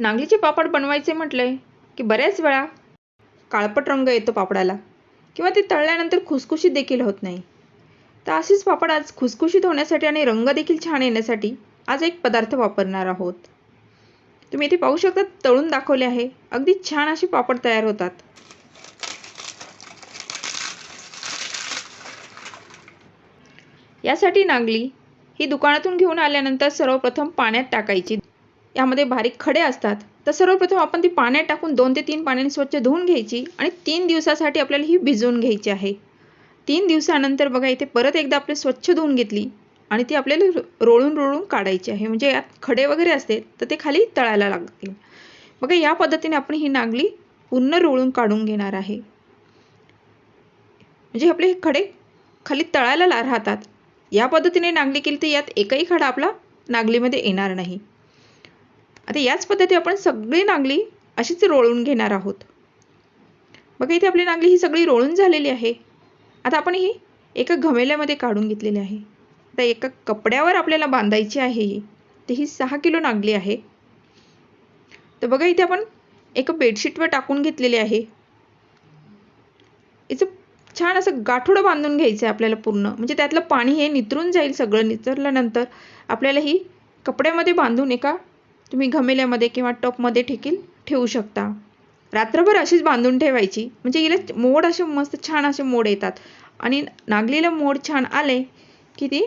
नांगलीचे पापड बनवायचे म्हटले की बऱ्याच वेळा काळपट रंग येतो पापडाला किंवा ते तळल्यानंतर खुसखुशीत देखील होत नाही. तर असेच पापड आज खुसखुशीत होण्यासाठी आणि रंग देखील छान येण्यासाठी आज एक पदार्थ वापरणार आहोत. तुम्ही इथे पाहू शकता तळून दाखवले आहे. अगदी छान असे पापड तयार होतात. यासाठी नांगली ही दुकानातून घेऊन आल्यानंतर सर्वप्रथम पाण्यात टाकायची. यामध्ये बारीक खडे असतात. तर सर्वप्रथम आपण ती पाण्यात टाकून दोन ते तीन पाण्याने स्वच्छ धुवून घ्यायची आणि तीन दिवसासाठी आपल्याला ही भिजवून घ्यायची आहे. तीन दिवसानंतर बघा इथे परत एकदा आपले स्वच्छ धुवून घेतली आणि ती आपल्याला रोळून रोळून काढायची आहे. म्हणजे यात खडे वगैरे असते तर ते खाली तळायला लागतील. बघा या पद्धतीने आपण ही नांगली पूर्ण रोळून काढून घेणार आहे. म्हणजे आपले हे खडे खाली तळायला ला राहतात. या पद्धतीने नांगली केली तर यात एकही खडा आपला नागलीमध्ये येणार नाही. आता याच पद्धती आपण सगळी नांगली अशीच रोळून घेणार आहोत. बघा इथे आपली नांगली ही सगळी रोळून झालेली आहे. आता आपण ही एका घमेल्यामध्ये काढून घेतलेली आहे. आता एका कपड्यावर आपल्याला बांधायची आहे ही. तर ही सहा किलो नांगली आहे. तर बघा इथे आपण एका बेडशीटवर टाकून घेतलेली आहे. याचं छान असं गाठोडं बांधून घ्यायचं आहे आपल्याला पूर्ण. म्हणजे त्यातलं पाणी हे नितरून जाईल सगळं नितरल्यानंतर. आपल्याला ही कपड्यामध्ये बांधून एका तुम्ही घमेल्यामध्ये किंवा टपमध्ये ठेकील ठेवू शकता. रात्रभर अशीच बांधून ठेवायची. म्हणजे हिला मोड असे मस्त छान असे मोड येतात. आणि नागलीला मोड छान आले की ती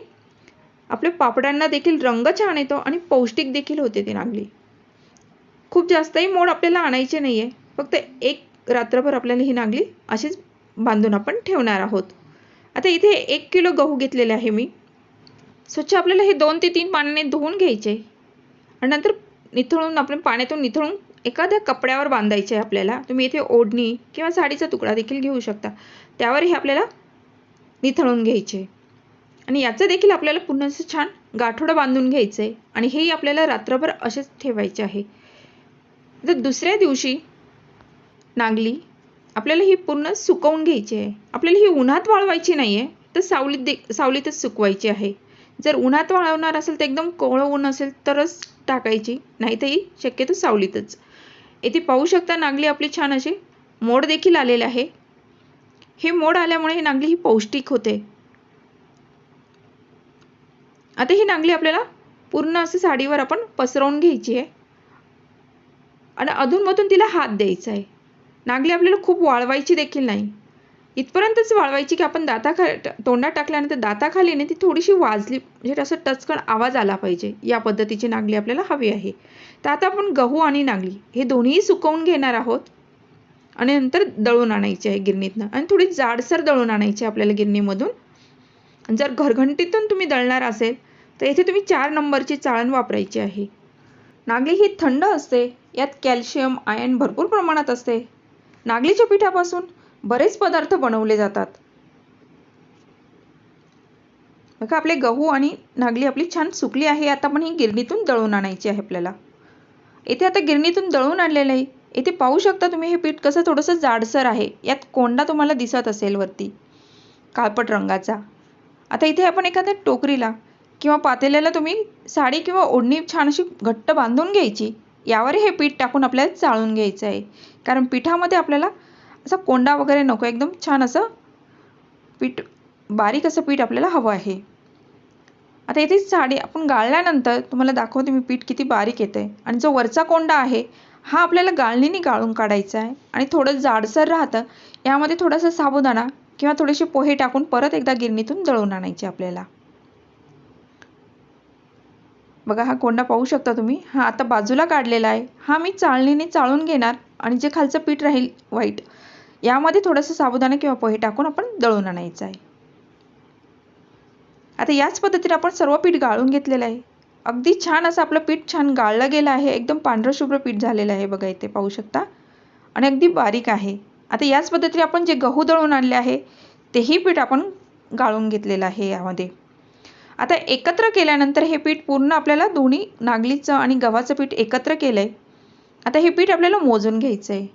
आपल्या पापडांना देखील रंग छान येतो आणि पौष्टिक देखील होते ती नागली. खूप जास्तही मोड आपल्याला आणायचे नाही आहे फक्त एक रात्रभर आपल्याला ही नागली अशीच बांधून आपण ठेवणार आहोत. आता इथे एक किलो गहू घेतलेले आहे मी. स्वच्छ आपल्याला हे दोन ते तीन पाण्याने धुवून घ्यायचे. आणि नंतर निथळून आपण पाण्यातून निथळून एखाद्या कपड्यावर बांधायचे आहे आपल्याला तुम्ही इथे ओढणी किंवा साडीचा तुकडा देखील घेऊ शकता. त्यावर हे आपल्याला निथळून घ्यायचे. आणि याचं देखील आपल्याला पुन्हा असं छान गाठोडं बांधून घ्यायचं आहे आणि हेही आपल्याला रात्रभर असेच ठेवायचे आहे. तर दुसऱ्या दिवशी नांगली आपल्याला ही पूर्ण सुकवून घ्यायची आहे. आपल्याला ही उन्हात वाळवायची नाही आहे तर सावलीत दे सावलीतच सुकवायची आहे. जर उन्हात वाळवणार असेल तर एकदम कोवळं ऊन असेल तरच टाकायची नाही तर ही शक्यतो सावलीतच. येथे पाहू शकता नांगली आपली छान अशी मोड देखील आलेले आहे. हे मोड आल्यामुळे ही नांगली ही पौष्टिक होते. आता ही नांगली आपल्याला पूर्ण असं साडीवर आपण पसरवून घ्यायची आहे. आणि अधूनमधून तिला हात द्यायचा आहे. नांगली आपल्याला खूप वाळवायची देखील नाही. इथपर्यंतच वाळवायची की आपण दाता खा तोंडात टाकल्यानंतर दाताखालीने ती थोडीशी वाजली. म्हणजे असं टचकन आवाज आला पाहिजे. या पद्धतीची नांगली आपल्याला हवी आहे. तर आता आपण गहू आणि नांगली हे दोन्ही सुकवून घेणार आहोत. आणि नंतर दळून आणायची आहे गिरणीतनं. आणि थोडी जाडसर दळून आणायची आपल्याला गिरणीमधून. जर घरघंटीतून तुम्ही दळणार असेल तर इथे तुम्ही चार नंबरची चाळण वापरायची आहे. नागली ही थंड असते. यात कॅल्शियम आयन भरपूर प्रमाणात असते. नागलीच्या पिठापासून बरेच पदार्थ बनवले जातात. बघा आपले गहू आणि नागली आपली छान सुकली आहे आता पण ही गिरणीतून दळून आणायची आहे आपल्याला. इथे आता गिरणीतून दळून आणलेलं आहे. इथे पाहू शकता तुम्ही हे पीठ कसं थोडंसं जाडसर आहे. यात कोंडा तुम्हाला दिसत असेल वरती काळपट रंगाचा. आता इथे आपण एखाद्या टोकरीला किंवा पातेल्याला तुम्ही साडी किंवा ओढणी छान अशी घट्ट बांधून घ्यायची. यावर हे पीठ टाकून आपल्याला चाळून घ्यायचं आहे. कारण पिठामध्ये आपल्याला असा कोंडा वगैरे नको एकदम छान असं पीठ बारीक असं पीठ आपल्याला हवं आहे. आता इथे साडी आपण गाळल्यानंतर तुम्हाला दाखवते मी पीठ किती बारीक येतं. आहे आणि जो वरचा कोंडा आहे हा आपल्याला गाळणीने गाळून काढायचा आहे. आणि थोडं जाडसर राहतं यामध्ये थोडासा साबुदाणा किंवा थोडेसे पोहे टाकून परत एकदा गिरणीतून दळून आणायचे आपल्याला. बघा हा कोंडा पाहू शकता तुम्ही. हा आता बाजूला काढलेला आहे. हा मी चाळणीने चाळून घेणार आणि जे खालचं पीठ राहील वाईट यामध्ये थोडंसं साबुदाणा किंवा पोहे टाकून आपण दळून आणायचं आहे. आता याच पद्धतीने आपण सर्व पीठ गाळून घेतलेलं आहे. अगदी छान असं आपलं पीठ छान गाळलं गेलं आहे. एकदम पांढरं शुभ्र पीठ झालेलं आहे बघा इथे पाहू शकता. आणि अगदी बारीक आहे. आता याच पद्धतीने आपण जे गहू दळून आणले आहे तेही पीठ आपण गाळून घेतलेलं आहे यामध्ये. आता एकत्र केल्यानंतर हे पीठ पूर्ण आपल्याला दोन्ही नागलीचं आणि गव्हाचं पीठ एकत्र केलं आहे आता हे पीठ आपल्याला मोजून घ्यायचं आहे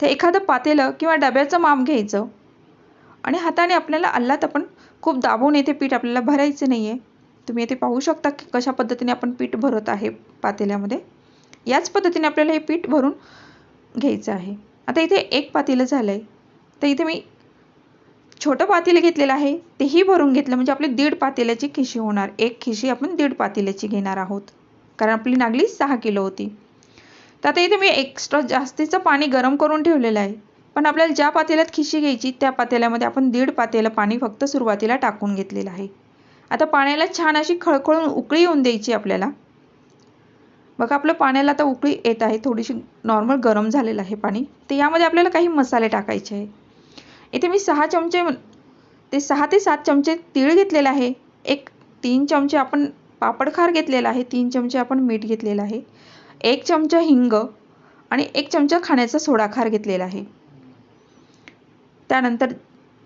तर एखादं पातेलं किंवा डब्याचं माप घ्यायचं. आणि हाताने आपल्याला अल्लात आपण खूप दाबून येथे पीठ आपल्याला भरायचं नाही आहे तुम्ही येथे पाहू शकता की कशा पद्धतीने आपण पीठ भरत आहे पातेल्यामध्ये. याच पद्धतीने आपल्याला हे पीठ भरून घ्यायचं आहे. आता इथे एक पातेलं झालं आहे तर इथे मी छोटं पातेलं घेतलेलं आहे. तेही भरून घेतलं म्हणजे आपली दीड पातेल्याची खिशी होणार. एक खिशी आपण दीड पातेल्याची घेणार आहोत. कारण आपली नागली सहा किलो होती. तर आता इथे मी एक्स्ट्रा जास्तीचं पाणी गरम करून ठेवलेलं आहे. पण आपल्याला ज्या पातेल्यात खिशी घ्यायची त्या पातेल्यामध्ये आपण दीड पातेलं पाणी फक्त सुरुवातीला टाकून घेतलेलं आहे. आता पाण्याला छान अशी खळखळून उकळी येऊन द्यायची आपल्याला. बघा आपलं पाण्याला आता उकळी येत आहे. थोडीशी नॉर्मल गरम झालेलं आहे पाणी. तर यामध्ये आपल्याला काही मसाले टाकायचे आहे. इथे मी सहा चमचे ते सहा ते सात चमचे तीळ घेतलेलं आहे. एक तीन चमचे आपण पापडखार घेतलेला आहे. तीन चमचे आपण मीठ घेतलेलं आहे. एक चमचा हिंग आणि एक चमचा खाण्याचा सोडाखार घेतलेला आहे. त्यानंतर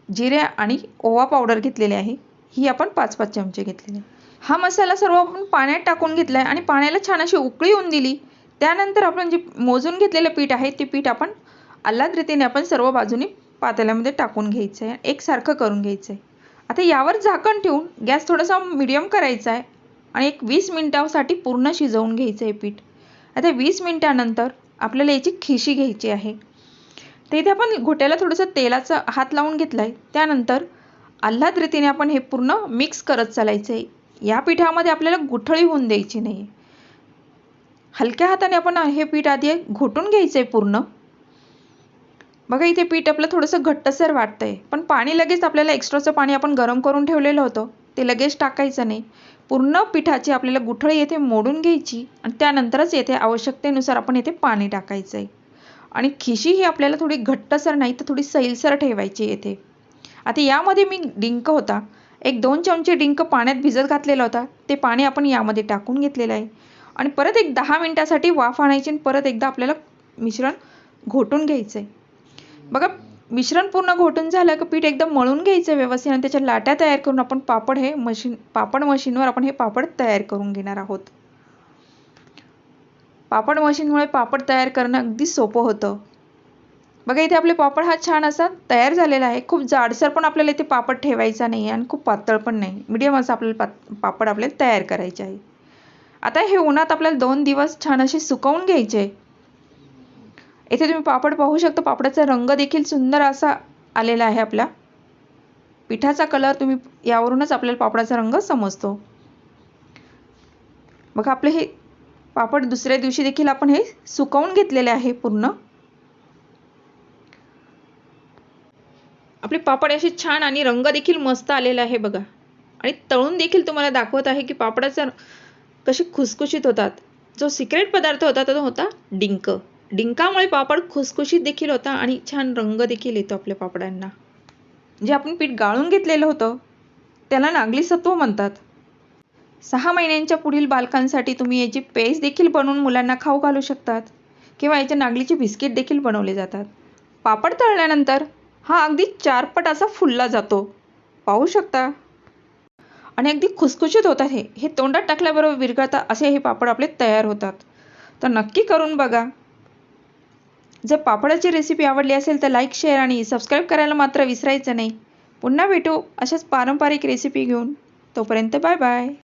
जिरे आणि ओवा पावडर घेतलेली आहे. ही आपण पाच पाच चमचे घेतलेले आहे. हा मसाला सर्व आपण पाण्यात टाकून घेतला आहे आणि पाण्याला छान अशी उकळी येऊन दिली. त्यानंतर आपण जे मोजून घेतलेलं पीठ आहे ते पीठ आपण आल्हाद रीतीने आपण सर्व बाजूने पातेल्यामध्ये टाकून घ्यायचं आहे. एकसारखं करून घ्यायचं आहे. आता यावर झाकण ठेवून गॅस थोडासा मिडियम करायचा आहे आणि एक वीस मिनटासाठी पूर्ण शिजवून घ्यायचं आहे पीठ. आता वीस मिनटानंतर आपल्याला याची खिशी घ्यायची आहे. तर इथे आपण घोट्याला थोडंसं तेलाचा हात लावून घेतला आहे त्यानंतर आल्हाद रीतीने आपण हे पूर्ण मिक्स करत चालायचं आहे या पिठामध्ये आपल्याला गुठळी होऊन द्यायची नाही हलक्या हाताने आपण हे पीठ आधी घोटून घ्यायचं आहे पूर्ण. बघा इथे पीठ आपलं थोडंसं घट्टसर वाटतंय. पण पाणी लगेच आपल्याला एक्स्ट्राचं पाणी आपण गरम करून ठेवलेलं होतं. ते लगेच टाकायचं नाही. पूर्ण पिठाची आपल्याला गुठळी येथे मोडून घ्यायची आणि त्यानंतरच येथे आवश्यकतेनुसार आपण येथे पाणी टाकायचं आहे आणि खिशी ही आपल्याला थोडी घट्टसर नाही तर थोडी सैलसर ठेवायची येथे. आता यामध्ये मी डिंक होता. एक दोन चमचे डिंक पाण्यात भिजत घातलेला होता. ते पाणी आपण यामध्ये टाकून घेतलेलं आहे. आणि परत एक दहा मिनटासाठी वाफ आणायची आणि परत एकदा आपल्याला मिश्रण घोटून घ्यायचं आहे बघा मिश्रण पूर्ण घोटून झालं की पीठ एकदम मळून घ्यायचं व्यवस्थित आणि त्याच्या लाट्या तयार करून आपण पापड हे मशीन पापड मशीनवर आपण हे पापड तयार करून घेणार आहोत. पापड मशीनमुळे पापड तयार करणं अगदी सोपं होतं. बघा इथे आपले पापड हा छान असा तयार झालेला आहे. खूप जाडसर पण आपल्याला इथे पापड ठेवायचा नाही आहे आणि खूप पातळ पण नाही. मिडियम असा आपल्याला पात पापड आपल्याला तयार करायचे आहे. आता हे उन्हात आपल्याला दोन दिवस छान असे सुकवून घ्यायचे. इथे तुम्ही पापड पाहू शकता. पापडाचा रंग देखील सुंदर असा आलेला आहे आपला. पिठाचा कलर तुम्ही यावरूनच आपल्याला पापडाचा रंग समजतो. बघा आपले हे पापड दुसऱ्या दिवशी देखील आपण हे सुकवून घेतलेले आहे पूर्ण. आपले पापड असे छान आणि रंग देखील मस्त आलेला आहे बघा. आणि तळून देखील तुम्हाला दाखवत आहे की पापडाचा कसे खुसखुशीत होतात. जो सिक्रेट पदार्थ होता तो होता डिंक. डिंकामुळे पापड खुसखुशीत देखील होता आणि छान रंग देखील येतो आपल्या पापडांना. जे आपण पीठ गाळून घेतलेलं होतं त्याला नागली सत्व म्हणतात. सहा महिन्यांच्या पुढील बालकांसाठी तुम्ही याची पेस्ट देखील बनवून मुलांना खाऊ घालू शकतात किंवा याच्या नागलीचे बिस्किट देखील बनवले जातात. पापड तळल्यानंतर हा अगदी चारपट असा फुलला जातो. पाहू शकता? आणि अगदी खुसखुशीत होतात हे. हे तोंडात टाकल्याबरोबर विरघळतात असे हे पापड आपले तयार होतात. तर नक्की करून बघा. जर पापडाची रेसिपी आवडली असेल तर लाईक शेअर आणि सबस्क्राईब करायला मात्र विसरायचं नाही. पुन्हा भेटू अशाच पारंपरिक रेसिपी घेऊन. तोपर्यंत बाय बाय